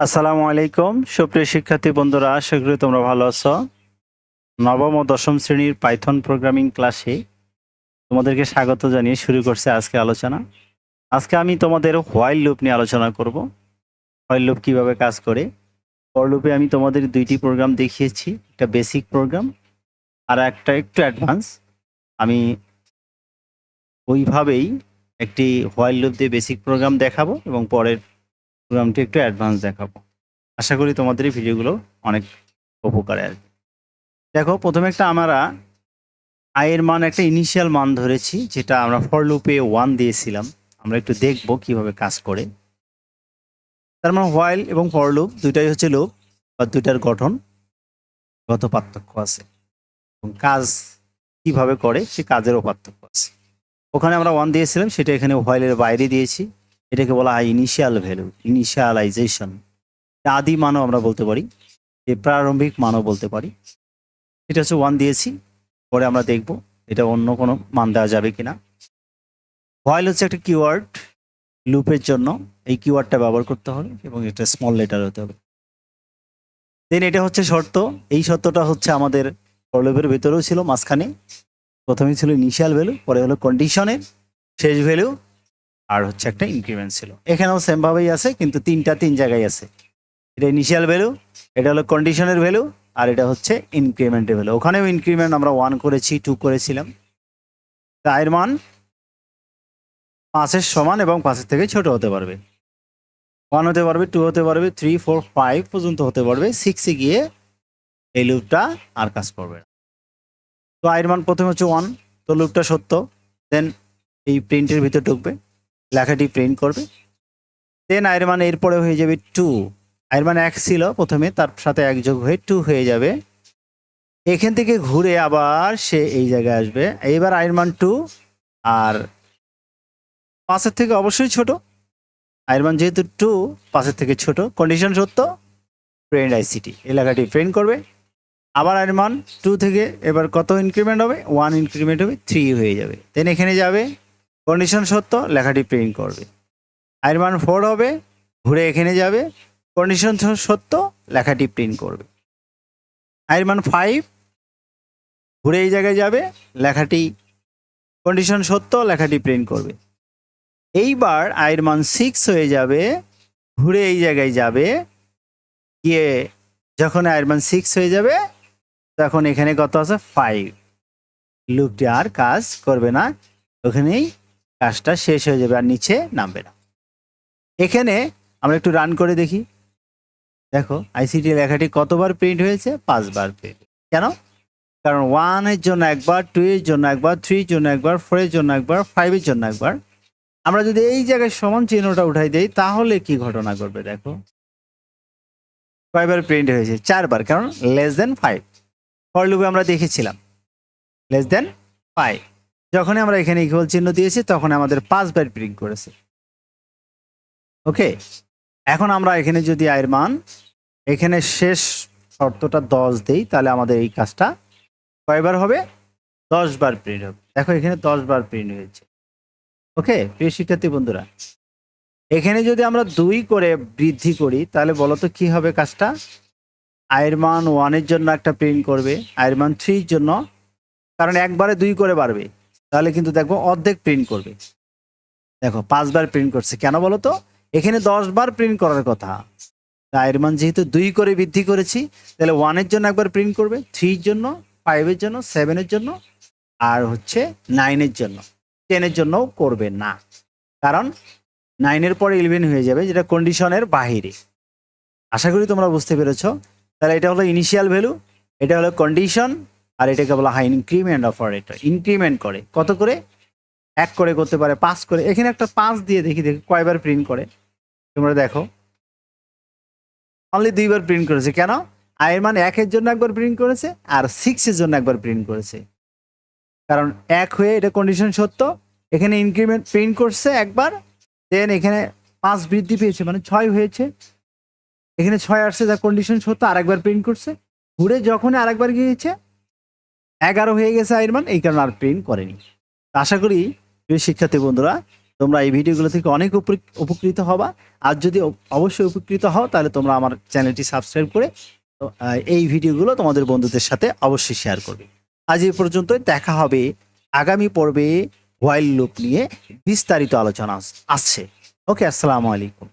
আসসালামু আলাইকুম। সুপ্রিয় শিক্ষার্থী বন্ধুরা, আশা করি তোমরা ভালো আছো। নবম ও দশম শ্রেণির পাইথন প্রোগ্রামিং ক্লাসে তোমাদেরকে স্বাগত জানিয়ে শুরু করছে আজকে আলোচনা। আজকে আমি তোমাদের হোয়াইল লুপ নিয়ে আলোচনা করব। হোয়াইল লুপ কীভাবে কাজ করে? ফর লুপে আমি তোমাদের দুইটি প্রোগ্রাম দেখিয়েছি, একটা বেসিক প্রোগ্রাম আর একটা একটু অ্যাডভান্স আমি ওইভাবেই একটি হোয়াইল লুপ দিয়ে বেসিক প্রোগ্রাম দেখাবো এবং পরের প্রোগ্রামটি একটু অ্যাডভান্স দেখাবো। আশা করি তোমাদের এই ভিডিওগুলো অনেক উপকারে আসবে। দেখো, প্রথমে একটা আমরা আয়ের মান, একটা ইনিশিয়াল মান ধরেছি, যেটা আমরা ফর লুপে ওয়ান দিয়েছিলাম। আমরা একটু দেখব কীভাবে কাজ করে। তার মানে হোয়াইল এবং ফর লুপ দুইটাই হচ্ছে লুপ বা দুইটার গঠন গত পার্থক্য আছে। এবং কাজ কীভাবে করে সে কাজেরও পার্থক্য আছে। ওখানে আমরা ওয়ান দিয়েছিলাম, সেটা এখানে হোয়াইলের বাইরে দিয়েছি। এটাকে বলা হয় ইনিশিয়াল ভ্যালু ইনিশিয়ালাইজেশন আদি মানও আমরা বলতে পারি যে প্রারম্ভিক মানও বলতে পারি। এটা হচ্ছে ওয়ান দিয়েছি, পরে আমরা দেখব এটা অন্য কোনো মান দেওয়া যাবে কি না ভয়েল হচ্ছে একটা কিওয়ার্ড লুপের জন্য এই কিওয়ার্ডটা ব্যবহার করতে হবে এবং এটা স্মল লেটার হতে হবে। দেন এটা হচ্ছে শর্ত, এই শর্তটা হচ্ছে আমাদের প্রলোভের ভেতরেও ছিল, মাঝখানে। প্রথমে ছিল ইনিশিয়াল ভ্যালু পরে হলো কন্ডিশনের শেষ ভ্যালু আর হচ্ছে একটা ইনক্রিমেন্ট ছিল। এখানেও সেম ভাবেই আছে, কিন্তু তিনটা তিন জায়গায় আছে। এটা ইনিশিয়াল ভ্যালু এটা হলো কন্ডিশনের ভ্যালু আর এটা হচ্ছে ইনক্রিমেন্টের ভ্যালু ওখানেও ইনক্রিমেন্ট আমরা ওয়ান করেছি টু করেছিলাম। তা এর মান পাঁচের সমান এবং পাঁচের থেকে ছোট হতে পারবে। ওয়ান হতে পারবে টু হতে পারবে থ্রি ফোর ফাইভ পর্যন্ত হতে পারবে। সিক্সে গিয়ে এই লুপটা আর কাজ করবে তো আয়ের মান প্রথমে হচ্ছে ওয়ান তো লুপটা সত্য। দেন এই প্রিন্টের ভিতর ঢুকবে। লেখাটি প্রিন্ট করবে। দেন আয়ের মান এরপরে হয়ে যাবে টু আয়ের মান এক ছিল প্রথমে, তার সাথে এক যোগ হয়ে টু হয়ে যাবে। এখান থেকে ঘুরে আবার সে এই জায়গায় আসবে। এইবার আয়ের মান টু আর পাঁচের থেকে অবশ্যই ছোট। আয়ের মান যেহেতু টু পাঁচের থেকে ছোট। কন্ডিশন সত্য প্রিন্ট আইসিটি এই লেখাটি প্রিন্ট করবে। আবার আয়ের মান টু থেকে এবার কত ইনক্রিমেন্ট হবে? ওয়ান ইনক্রিমেন্ট হবে থ্রি হয়ে যাবে। দেন এখানে যাবে কন্ডিশন সত্য, লেখাটি প্রিন্ট করবে। আয়ের মান ফোর হবে, ঘুরে এখানে যাবে কন্ডিশন সত্য, লেখাটি প্রিন্ট করবে। আয়ের মান ফাইভ ঘুরে এই জায়গায় যাবে, লেখাটি কন্ডিশন সত্য, লেখাটি প্রিন্ট করবে। এইবার আয়ের মান সিক্স হয়ে যাবে, ঘুরে এই জায়গায় যাবে, গিয়ে যখন আয়ের মান সিক্স হয়ে যাবে, তখন এখানে কত আছে? ফাইভ লুপটি আর কাজ করবে না, ওখানেই কাজটা শেষ হয়ে যাবে আর নিচে নামবে না। এখানে আমরা একটু রান করে দেখি। দেখো আইসিটি লেখাটি কতবার প্রিন্ট হয়েছে? পাঁচবার প্রিন্ট কেন? কারণ ওয়ানের জন্য একবার টু এর জন্য একবার থ্রির জন্য একবার ফোরের জন্য একবার ফাইভের জন্য একবার। আমরা যদি এই জায়গায় সমান চিহ্নটা উঠাই দেই, তাহলে কি ঘটনা করবে দেখো? কয়বার প্রিন্ট হয়েছে? চারবার, কারণ লেস দেন ফাইভ ফর লুপে আমরা দেখেছিলাম। লেস দেন ফাইভ যখনই আমরা এখানে ইকুয়াল চিহ্ন দিয়েছি তখন আমাদের পাঁচবার প্রিন্ট করেছে। ওকে এখন আমরা এখানে যদি আয়ের মান, এখানে শেষ শর্তটা দশ দেই, তাহলে আমাদের এই কাজটা কয়বার হবে? দশ বার প্রিন্ট হবে। দেখো এখানে দশ বার প্রিন্ট হয়েছে। ওকে প্রিয় শিক্ষার্থী বন্ধুরা, এখানে যদি আমরা দুই করে বৃদ্ধি করি, তাহলে বলো তো কি হবে কাজটা? আয়ের মান ওয়ানের জন্য একটা প্রিন্ট করবে আয়ের মান থ্রির জন্য, কারণ একবারে দুই করে বাড়বে। তাহলে কিন্তু দেখব অর্ধেক প্রিন্ট করবে। দেখো, পাঁচবার প্রিন্ট করছে। কেন বলো তো? এখানে দশ বার প্রিন্ট করার কথা। আয়ের মান যেহেতু দুই করে বৃদ্ধি করেছি, তাহলে ওয়ানের জন্য একবার প্রিন্ট করবে থ্রির জন্য ফাইভের জন্য সেভেনের জন্য, আর হচ্ছে নাইনের জন্য। টেনের জন্যও করবে না। কারণ নাইনের পরে ইলেভেন হয়ে যাবে, যেটা কন্ডিশনের বাহিরে। আশা করি তোমরা বুঝতে পেরেছ। তাহলে এটা হলো ইনিশিয়াল ভ্যালু এটা হলো কন্ডিশন আর এটাকে বলা হয় ইনক্রিমেন্ট অপারেটর ইনক্রিমেন্ট করে। কত করে? এক করে করতে পারে, পাঁচ করে। এখানে একটা পাঁচ দিয়ে দেখি দেখি কয়বার প্রিন্ট করে। তোমরা দেখো। অনলি দুইবার প্রিন্ট করেছে। কেন? আয়ের মান একের জন্য একবার প্রিন্ট করেছে আর সিক্সের জন্য একবার প্রিন্ট করেছে। কারণ এক হয়ে এটা কন্ডিশন সত্য। এখানে ইনক্রিমেন্ট প্রিন্ট করছে একবার দেন এখানে পাঁচ বৃদ্ধি পেয়েছে মানে ছয় হয়েছে। এখানে ছয় আসছে, যা কন্ডিশন সত্য, আরেকবার প্রিন্ট করছে। ঘুরে যখন আরেকবার গিয়েছে এগারো হয়ে গেছে আয়ের এই কারণে আর প্রিন্ট করেনি। আশা করি, প্রিয় শিক্ষার্থী বন্ধুরা, তোমরা এই ভিডিওগুলো থেকে অনেক উপকৃত হবা। আর যদি অবশ্যই উপকৃত হও, তাহলে তোমরা আমার চ্যানেলটি সাবস্ক্রাইব করে এই ভিডিওগুলো তোমাদের বন্ধুদের সাথে অবশ্যই শেয়ার করবে। আজ এ পর্যন্ত দেখা হবে আগামী পর্বে ওয়াইল্ড লুপ নিয়ে বিস্তারিত আলোচনা আসছে। ওকে আসসালামু আলাইকুম।